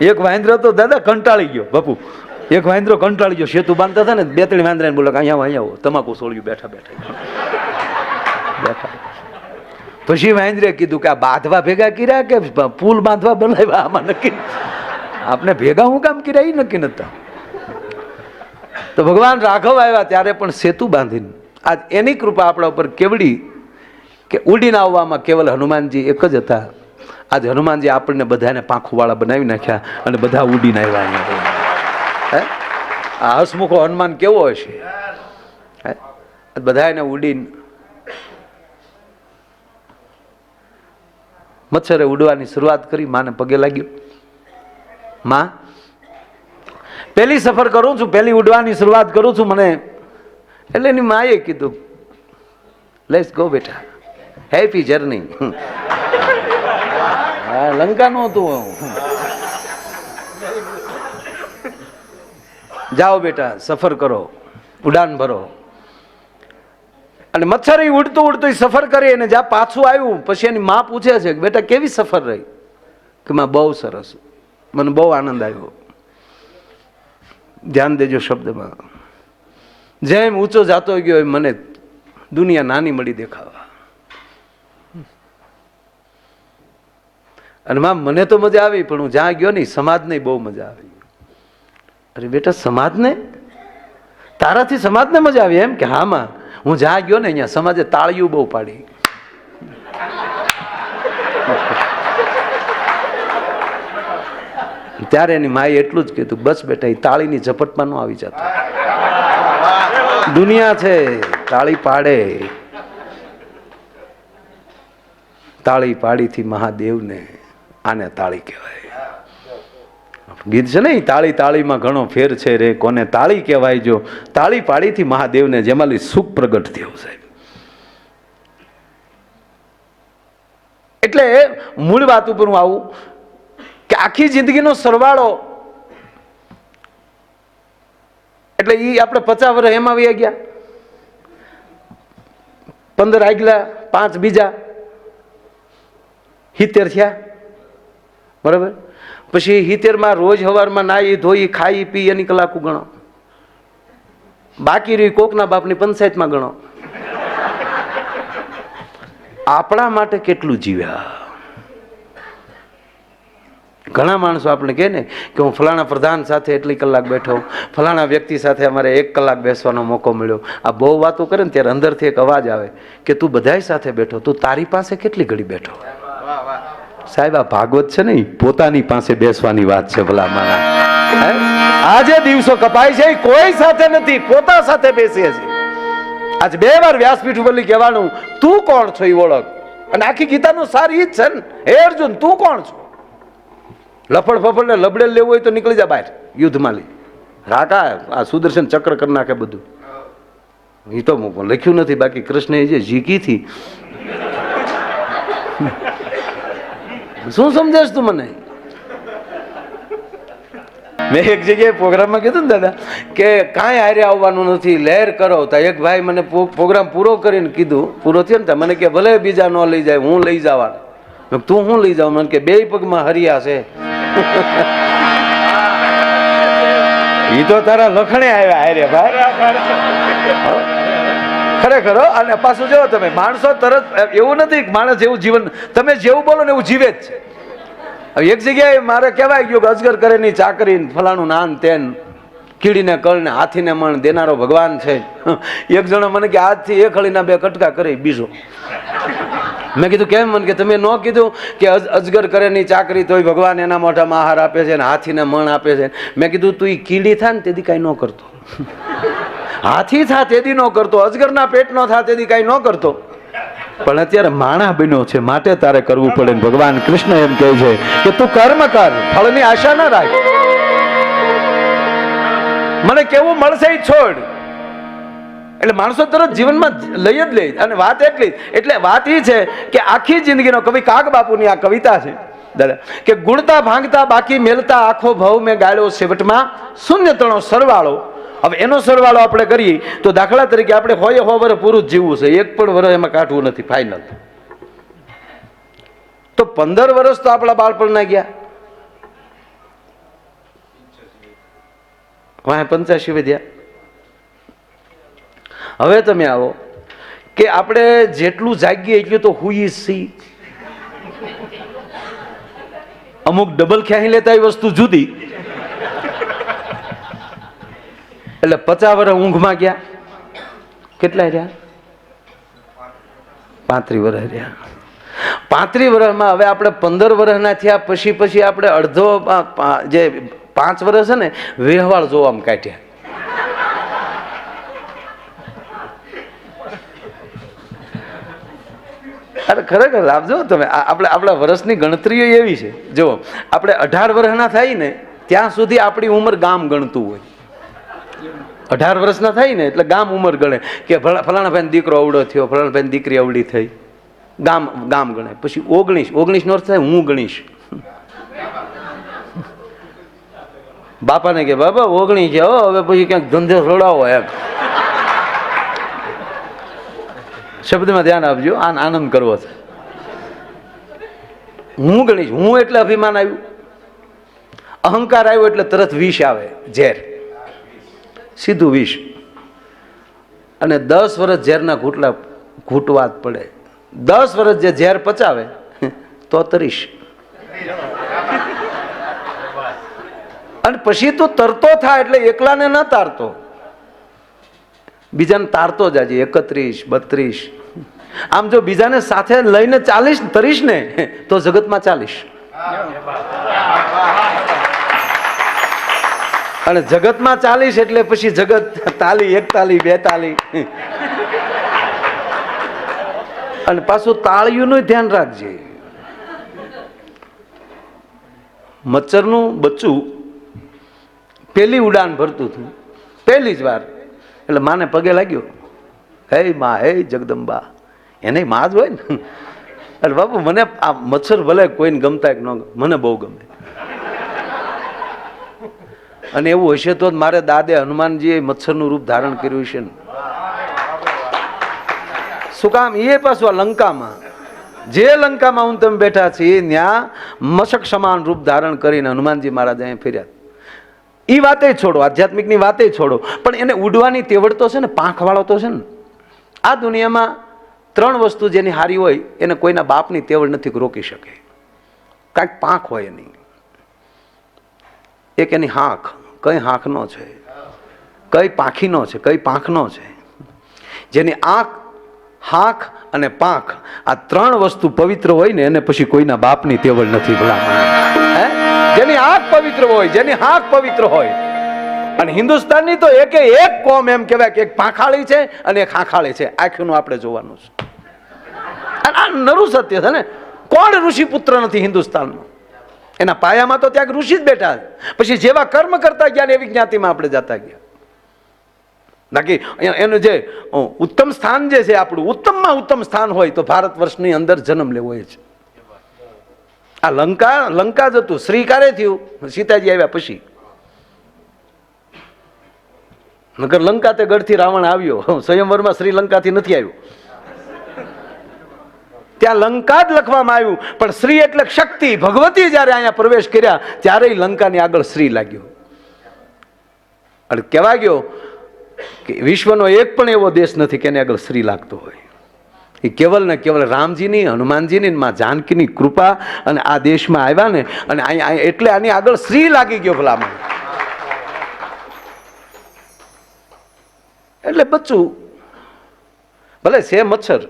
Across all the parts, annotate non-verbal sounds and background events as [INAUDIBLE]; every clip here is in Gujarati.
એક વાંદરો તો દાદા કંટાળી ગયો, બાપુ. એક વાંદરો કંટાળી ગયો, સેતુ બાંધતા હતા ને, બે ત્રણ વાંદરાને બોલો અહીંયા અહીંયા આવો. તમાકુ સોળ્યું, બેઠા બેઠા. બેઠા પછી વાંદરે કીધું કે આ બાંધવા ભેગા કર્યા કે પુલ બાંધવા બનાવ્યા આમાં નક્કી આપણે ભેગા હું કામ કર્યા? એ નક્કી નતા. તો ભગવાન રાઘવ આવ્યા ત્યારે પણ સેતુ બાંધીને, આજ એની કૃપા આપણા ઉપર કેવડી કે ઉડીને આવવામાં કેવલ હનુમાનજી એક જ હતા. આજ હનુમાનજી આપણને બધાને પાંખુવાળા બનાવી નાખ્યા અને બધા ઉડીને આવ્યા હે? આ હસમુખો હનુમાન કેવો હશે? હે? બધા એને ઉડીને મચ્છરે ઉડવાની શરૂઆત કરી, માને પગે લાગ્યું. માં પહેલી સફર કરું છું પહેલી ઉડવાની શરૂઆત કરું છું મને. એટલે એની માએ કીધું લેટ્સ ગો બેટા. હેપી જર્ની હા લંકાનું હતું જાઓ બેટા, સફર કરો, ઉડાન ભરો. અને મચ્છર ઉડતું ઉડતું સફર કરી અને જ્યાં પાછું આવ્યું, પછી એની મા પૂછે છે કે, બેટા, કેવી સફર રહી? કે, માં, બહુ સરસ. મને બહુ આનંદ આવ્યો. ધ્યાન દેજો શબ્દમાં. જેમ ઊંચો જાતો ગયો એમ મને દુનિયા નાની મળી દેખાવા. અને માં મને તો મજા આવી, પણ હું જ્યાં ગયો નહીં સમાજને બહુ મજા આવી અરે બેટા, સમાજને? તારાથી સમાજને મજા આવી એમ કે હા, માં. હું જ્યાં ગયો ને અહીંયા સમાજે તાળીયું બહુ પાડી. ત્યારે એની માએ એટલું જ કીધું, બસ બેટા એ તાળીની ઝપટમાં આવી જતો. દુનિયા છે, તાળી પાડે. તાળી પાડીથી મહાદેવને આને તાળી કહેવાય. ગીત છે ને તાળી તાળીમાં ઘણો ફેર છે રે, કોને તાળી કહેવાય જો. તાળી પાડીથી મહાદેવને જેમાં સુખ પ્રગટ થયું સાહેબ. એટલે મૂળ વાત ઉપર હું આવું કે આખી જિંદગીનો સરવાળો એટલે એ આપણે પચાસ વર્ષ એમાં આવી ગયા. પંદર આગલા, પાંચ બીજા. સિત્તેર થયા. બરાબર? પછી હિતેરમાં રોજ હવારમાં નાહી, ધોઈ, ખાઈ, પી, એની કલાકો ગણો. બાકી રહી કોકના બાપની પંચાયતમાં ગણો. આપણા માટે કેટલું જીવ્યા? ઘણા માણસો આપણે કહે ને કે હું ફલાણા પ્રધાન સાથે એટલી કલાક બેઠો ફલાણા વ્યક્તિ સાથે અમારે એક કલાક બેસવાનો મોકો મળ્યો. આ બહુ વાતો કરે ને ત્યારે અંદરથી એક અવાજ આવે કે તું બધાય સાથે બેઠો, તું તારી પાસે કેટલી ઘડી બેઠો? સાહેબ, આ ભાગવત છે ને પોતાની પાસે બેસવાની વાત છે ભલા મારા? આજે દિવસો કપાય છે કોઈ સાથે નથી, પોતા સાથે બેસે છે આજ બે વાર વ્યાસપીઠ ઉપર કહેવાનું, તું કોણ છો એ ઓળખ? અને આખી ગીતાનું સાર ઈ જ છે ને. હે અર્જુન, તું કોણ છો? લફડ ફફડ ને લબડે લેવું હોય તો નીકળી જા બહાર, યુદ્ધમાં લઈ. રાકા, આ સુદર્શન ચક્ર કરી નાખે બધું. એ તો લખ્યું નથી, બાકી કૃષ્ણ એ જે જીકીથી શું સમજાશ તું મને? મેં એક જગ્યાએ પ્રોગ્રામમાં કીધું ને દાદા કે કાંઈ હારે આવવાનું નથી લહેર કરો. તો એક ભાઈ મને પ્રોગ્રામ પૂરો કરીને કીધું પૂરો થયો ને તો મને કે ભલે બીજા ન લઈ જાય હું લઈ જવા તું હું લઈ જાઉં? મને કે બે પગમાં હરિયા છે. [LAUGHS] એ તો તારા લખણે આવ્યા હારે ભાઈ. ખરેખર અને પાછું જો તમે, માણસો તરત એવું નથી માણસ એવું જીવન, તમે જેવું બોલો ને એવું જીવે જ છે. એક જગ્યાએ મારે કહેવાય ગયું કે અજગર કરે ની ચાકરી ફલાણું નાન તેન, કીડીને કળને હાથીને મણ દેનારો ભગવાન છે. [LAUGHS] એક જણો મને કે આજથી એક હળીના બે કટકા કરે, બીજો. મેં કીધું, કેમ? મને કે, તમે ન કીધું કે અજ- અજગર કરે ની ચાકરી તોય ભગવાન એના મોઢામાં આહાર આપે છે ને હાથીને મણ આપે છે મેં કીધું, તું એ કીડી થાય ને તેથી કાંઈ ન કરતો. [LAUGHS] હાથી થા તેથી ન કરતો, અજગરના પેટ નો થા તેથી કાંઈ ન કરતો. પણ અત્યારે માણા બન્યો છે, માટે તારે કરવું પડે ભગવાન કૃષ્ણ એમ કહે છે કે તું કર્મ કર, ફળની આશા ના રાખ. મને કેવું મળશે છોડ. એટલે માણસો તરત જીવનમાં લઈ જ લે. અને વાત એટલી, એટલે વાત એ છે કે આખી જિંદગીનો કવિ કાગ બાપુની આ કવિતા છે. દાદા, કે ગુણતા ભાંગતા બાકી મેલતા આખો ભાવ મેં ગાળ્યો છેવટમાં શૂન્ય તણો સરવાળો. હવે એનો સરવાળો આપણે કરીએ તો દાખલા તરીકે આપણે હોય હો વર્ષ પૂરું જીવવું છે, એક પણ વર્ષ એમાં કાઢવું નથી ફાઇનલ તો પંદર વર્ષ તો આપણા બાળપણના ગયા. વાહ પંચ્યાસી વધ્યા. હવે તમે આવો કે આપણે જેટલું જાગીએ એટલું તો હુઈ સી અમુક ડબલ ખ્યાહી લેતા એ વસ્તુ જુદી. એટલે પચાસ વર્ષ ઊંઘમાં ગયા. કેટલા રહ્યા? પાંત્રીસ વર્ષ રહ્યા. પાંત્રીસ વર્ષમાં હવે આપણે પંદર વર્ષના થયા, પછી પછી આપણે અડધો જે પાંચ વર્ષ છે ને વ્યવહાર જોવામાં કાઢ્યા. અરે ખરેખર આપજો તમે આપણે, આપણા વર્ષની ગણતરીઓ એવી છે. જુઓ, આપણે અઢાર વર્ષના થાય ને, ત્યાં સુધી આપણી ઉંમર ગામ ગણતું હોય. અઢાર વર્ષના થાય ને એટલે ગામ ઉંમર ગણે કે ફલા- ફલાણા ભાઈ દીકરો અવડો થયો, ફલાણા ભાઈ દીકરી અવડી થઈ. ગામ ગામ ગણે પછી ઓગણીસ. ઓગણીસ નો અર્થ થાય હું ગણીશ. બાપાને કે બાપા ઓગણીસ છે. હવે પછી ક્યાંક ધંધો રોડાવો એમ. શબ્દમાં ધ્યાન આપજો, આન આનંદ કરવો છે. હું ગણીશ. હું એટલે અભિમાન આવ્યું. અહંકાર આવ્યો એટલે તરત વિષ આવે, ઝેર. સીધું વિષ. અને દસ વર્ષ ઝેરના ઘૂંટલા ઘૂંટવા જ પડે. દસ વર્ષ જે ઝેર પચાવે, તો તરીશ. અને પછી તું તરતો થાય એટલે એકલાને ન તારતો. બીજાને તારતો જાજે, એકત્રીસ, બત્રીસ. આમ જો બીજાને સાથે લઈને ચાલીશ તરીશ ને, તો જગતમાં ચાલીશ. અને જગતમાં ચાલીસ એટલે પછી જગત તાલી એક તાલી બે તાલી અને પાછું તાળીઓનું ધ્યાન રાખજે. મચ્છરનું બચ્ચું પેલી ઉડાન ભરતું હતું. પહેલી જ વાર. એટલે માને પગે લાગ્યો. હે માં, હે જગદંબા. એને માં જ હોય ને. એટલે બાપુ, મને આ મચ્છર ભલે કોઈને ગમતા કે ન મને બહુ ગમે. અને એવું હશે તો જ મારે દાદે હનુમાનજીએ મચ્છરનું રૂપ ધારણ કર્યું છે શું કામ? એ પાછું લંકામાં. જે લંકામાં હું તમે બેઠા છીએ ત્યાં મશક સમાન રૂપ ધારણ કરીને હનુમાનજી મહારાજ અહીંયા ફેર્યા. એ વાતે છોડો, આધ્યાત્મિકની વાતે છોડો. પણ એને ઉડવાની તેવડ તો છે ને, પાંખવાળો તો છે ને. આ દુનિયામાં ત્રણ વસ્તુ જેની હારી હોય, એને કોઈના બાપની તેવડ નથી રોકી શકે. કાંઈક પાંખ હોય એની. એક એની હાંખ, કઈ હાંખનો છે? કઈ પાંખીનો છે? કઈ પાંખનો છે? જેની આંખ, હાંખ અને પાંખ, આ ત્રણ વસ્તુ પવિત્ર હોય ને એને પછી કોઈના બાપની તેવળ નથી ભલામણ. હે? જેની આંખ પવિત્ર હોય, જેની હાંખ પવિત્ર હોય. અને હિન્દુસ્તાનની તો એકે એક કોમ એમ કહેવાય કે એક પાંખાળી છે અને એક હાંખાળી છે. આખીનું આપણે જોવાનું છે. આ નરું સત્ય છે ને. કોણ ઋષિ પુત્ર નથી હિન્દુસ્તાનમાં? એના પાયામાં તો ત્યાં ઋષિ જ બેઠા પછી જેવા કર્મ કરતા ગયા ને એવી જ્ઞાતિમાં આપણે જતા ગયા. બાકી એનું જે ઉત્તમ સ્થાન જે છે આપણું, ઉત્તમમાં ઉત્તમ સ્થાન હોય તો ભારત વર્ષની અંદર જન્મ લેવો એ છે. આ લંકા લંકા જ હતું, શ્રીકારે થયું. સીતાજી આવ્યા પછી. નગર લંકા તે ગઢથી રાવણ આવ્યો. સ્વયંવરમાં શ્રીલંકાથી નથી આવ્યો. ત્યાં લંકા જ લખવામાં આવ્યું. પણ શ્રી એટલે શક્તિ. ભગવતી જ્યારે અહીંયા પ્રવેશ કર્યા ત્યારે લંકાની આગળ શ્રી લાગ્યો. અને કહેવા ગયો કે વિશ્વનો એક પણ એવો દેશ નથી કે એને આગળ શ્રી લાગતો હોય. એ કેવલ ને કેવલ રામજીની, હનુમાનજીની માં જાનકીની કૃપા અને આ દેશમાં આવ્યા ને, અને અહીંયા એટલે આની આગળ શ્રી લાગી ગયો ભલામાં એટલે બચ્ચું, ભલે છે મચ્છર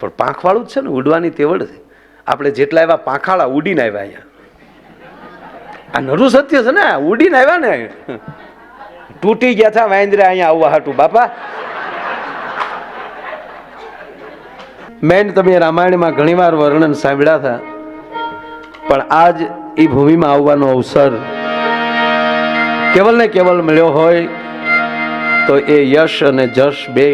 પણ પાંખવાળું જ છે ને, ઉડવાની તેવડ છે. આપણે જેટલા એવા પાંખાળા ઉડીને આવ્યા અહીંયા. આ નરું સત્ય છે ને ઉડીને આવ્યા ને તૂટી ગયા હતા વાંદરા અહીંયા આવવા હાટું, બાપા. મેન તમે રામાયણમાં ઘણીવાર વર્ણન સાંભળ્યા હતા પણ આજ એ ભૂમિમાં આવવાનો અવસર કેવલ ને કેવલ મળ્યો હોય, તો એ યશ અને જશ બે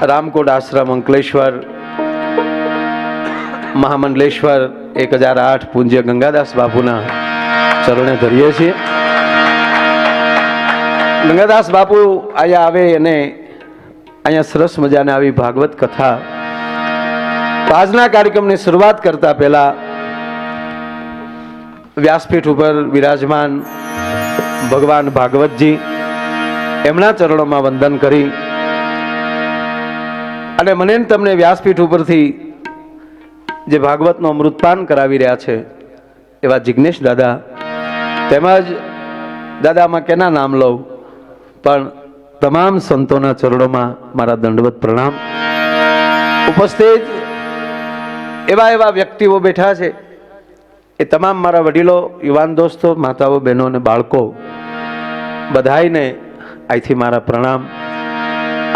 રામકોટ આશ્રમ અંકલેશ્વર, મહામંડલેશ્વર, એક હજાર આઠ પૂજ્ય ગંગાદાસ બાપુના ચરણે ધરીએ છીએ. ગંગાદાસ બાપુ અહીંયા આવે અને અહીંયા સરસ મજાને આવી ભાગવત કથા આજના કાર્યક્રમની શરૂઆત કરતા પહેલા વ્યાસપીઠ ઉપર વિરાજમાન ભગવાન ભાગવતજી એમના ચરણોમાં વંદન કરી અને મને તમને વ્યાસપીઠ ઉપરથી જે ભાગવતનો અમૃતપાન કરાવી રહ્યા છે, એવા જિજ્ઞેશ દાદા, તેમજ દાદામાં કેના નામ લઉં, પણ તમામ સંતોના ચરણોમાં મારા દંડવત પ્રણામ. ઉપસ્થિત એવા એવા વ્યક્તિઓ બેઠા છે, એ તમામ મારા વડીલો, યુવાન દોસ્તો, માતાઓ, બહેનો અને બાળકો બધાઈને અહીંથી મારા પ્રણામ.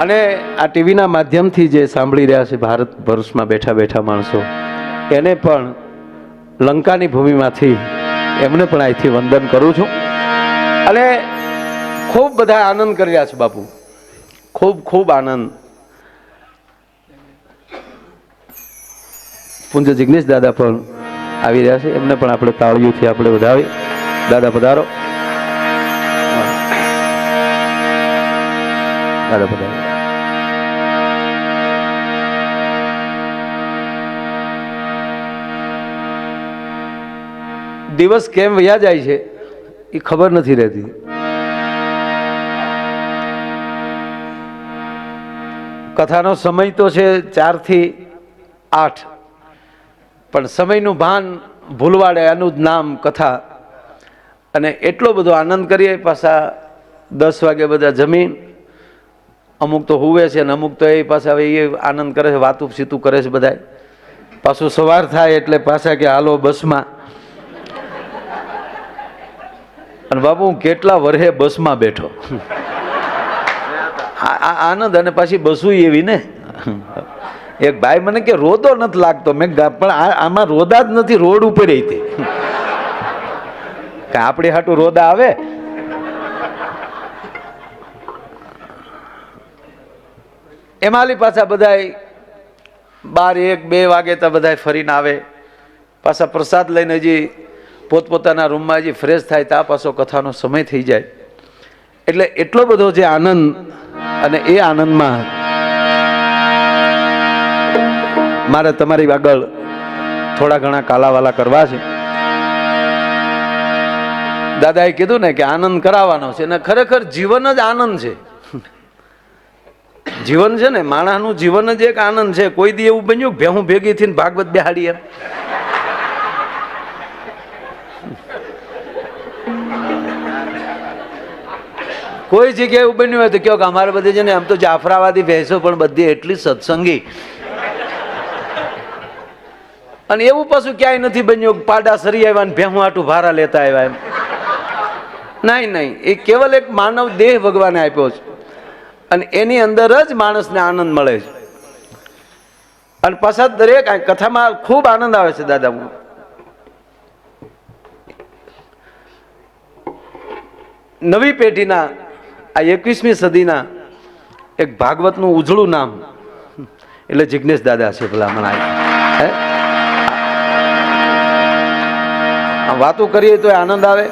અને આ ટીવીના માધ્યમથી જે સાંભળી રહ્યા છે ભારત વર્ષમાં બેઠા બેઠા માણસો, એને પણ લંકાની ભૂમિમાંથી એમને પણ અહીંથી વંદન કરું છું. અને ખૂબ બધા આનંદ કરી રહ્યા છે બાપુ. ખૂબ ખૂબ આનંદ. પૂંજ જિગ્નેશ દાદા પણ આવી રહ્યા છે. એમને પણ આપણે તાળીઓથી આપણે વધાવી. દાદા પધારો. દાદા પધારો. દિવસ કેમ વયા જાય છે, એ ખબર નથી રહેતી. કથાનો સમય તો છે ચારથી આઠ. પણ સમયનું ભાન ભૂલવાડે આનું જ નામ કથા. અને એટલો બધો આનંદ કરીએ, પાછા દસ વાગે બધા જમીન અમુક તો હુવે છે અને અમુક તો એ પાછા હવે એ આનંદ કરે છે વાતું સીતું કરે છે બધા પાછું સવાર થાય એટલે પાછા કે હાલો બસમાં. અને બાપુ, હું કેટલા વર્ષે બસમાં બેઠો? આનંદ અને પાછી બસું એવી ને? એક ભાઈ મને કે, રોદો નથી લાગતો. મેં પણ આમાં રોદા જ નથી, રોડ ઉપર તે. કે આપણી હાટું રોદા આવે? એમાલી પાછા બધાય બાર એક બે વાગે તો બધાય ફરીને આવે. પાછા પ્રસાદ લઈને હજી પોતપોતાના રૂમમાં હજી ફ્રેશ થાય ત્યાં પાછો કથાનો સમય થઈ જાય. એટલે એટલો બધો જે આનંદ અને એ આનંદમાં મારે તમારી આગળ થોડા ઘણા કાલાવાલા કરવા છે. દાદાએ કીધું ને કે આનંદ કરાવવાનો છે અને ખરેખર જીવન જ આનંદ છે. જીવન છે ને માણસનું જીવન જ એક આનંદ છે. કોઈ દી એવું બન્યું કે હું ભેગી થઈને ભાગવત બિહાડી એમ. કોઈ જગ્યાએ એવું બન્યું હોય તો કહો કે અમારે બધી છે ને આમ તો જાફરાવાદી ભેંસો પણ બધી એટલી સત્સંગી. અને એવું પાછું ક્યાંય નથી બન્યું પાડા સરી આવ્યા ને ભેહું ભારા લેતા આવ્યા એમ. નહીં નહીં, એ કેવલ એક માનવ દેહ ભગવાને આપ્યો છે. અને એની અંદર જ માણસને આનંદ મળે છે. અને પાછા દરેક કથામાં ખૂબ આનંદ આવે છે દાદા હું. નવી પેઢીના આ એકવીસમી સદીના એક ભાગવતનું ઉજળું નામ. એટલે જિજ્ઞેશ દાદા છે ભલા મને હે? આ વાતો કરીએ તો આનંદ આવે.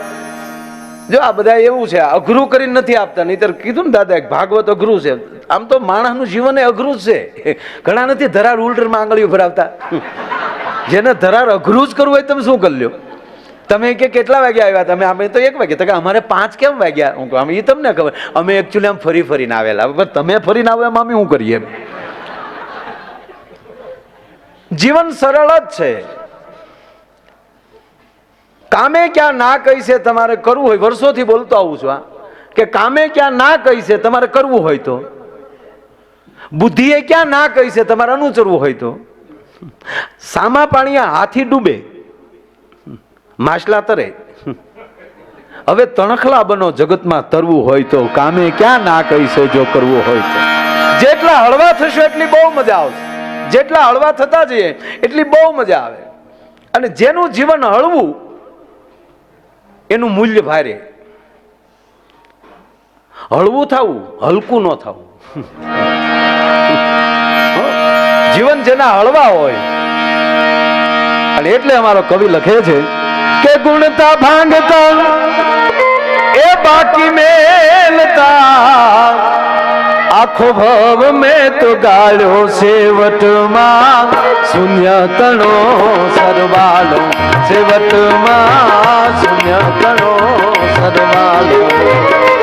જો આ બધા એવું છે, અઘરું કરીને નથી આપતા, નહીતર કીધું ને દાદા ભાગવત અઘરું છે. આમ તો માણસનું જીવન એ અઘરું જ છે. ઘણા નથી ધરાર ઉલટરમાં આંગળીઓ ભરાવતા. જેને ધરાર અઘરું જ કરવું હોય તમે શું કરી લ્યો? તમે કે કેટલા વાગ્યા આવ્યા? તમે અમે તો એક વાગે. તો કે અમારે પાંચ કેમ વાગ્યા? હું કહું, એ તમને ખબર. અમે એકચ્યુઅલી આમ ફરી ફરીને આવેલા. પણ તમે ફરીને આવો એમ અમે શું કરીએ? જીવન સરળ જ છે. કામે ક્યાં ના કહી છે તમારે કરવું હોય. વર્ષોથી બોલતો આવું છું આ કે કામે ક્યાં ના કહી છે તમારે કરવું હોય તો. બુદ્ધિએ ક્યાં ના કહી છે તમારે અનુસરવું હોય તો. સામા પાણીએ હાથી ડૂબે. માછલા તરે. હવે તણખલા બનો જગતમાં તરવું હોય તો કામે ક્યાં ના કહીશો જો કરવું હોય તો? જેટલા હળવા થશો એટલી બહુ મજા આવશે. જેટલા હળવા થતા જઈએ એટલી બહુ મજા આવે. અને જેનું જીવન હળવું, એનું મૂલ્ય ભારે. હળવું થવું, હલકું ન થવું. જીવન જેના હળવા હોય અને એટલે અમારો કવિ લખે છે કે ગુણતા ભાંગતા એ બાકી મેલતા. આખો ભવ મેં તો ગાળ્યો સેવટમાં. શૂન્ય તણો સરવાલો સેવટમાં. તણો સરવાળો.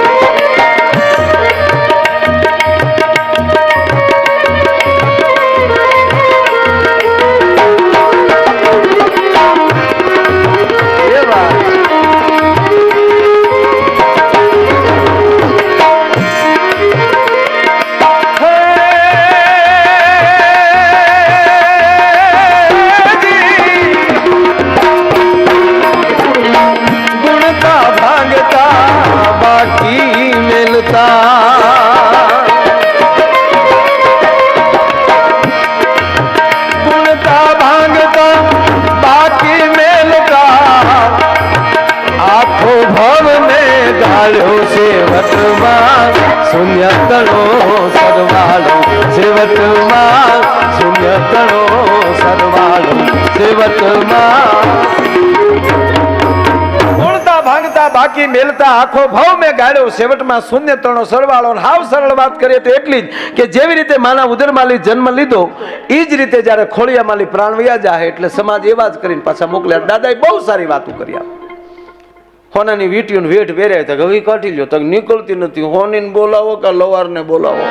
સરવાળો સેવટમાં સરવાળો ભાંગતા બાકી મેલતા આખો ભાવ મેં ગાળ્યો. સેવટમાં શૂન્ય ત્રણો સરવાળો હાવ સરળ વાત કરીએ તો એટલી જ કે જેવી રીતે માના ઉદરમાલી જન્મ લીધો એ જ રીતે જ્યારે ખોળિયામાલી પ્રાણ વયા જાય એટલે સમાજ એવા જ કરીને પાછા મોકલ્યા. દાદાએ બહુ સારી વાતો કર્યા હોનાની વીટીયું વેઠ વેર્યા. તો હવે કાઢી લ્યો. તો નીકળતી નથી. હોનીને બોલાવો કે લવારને બોલાવો?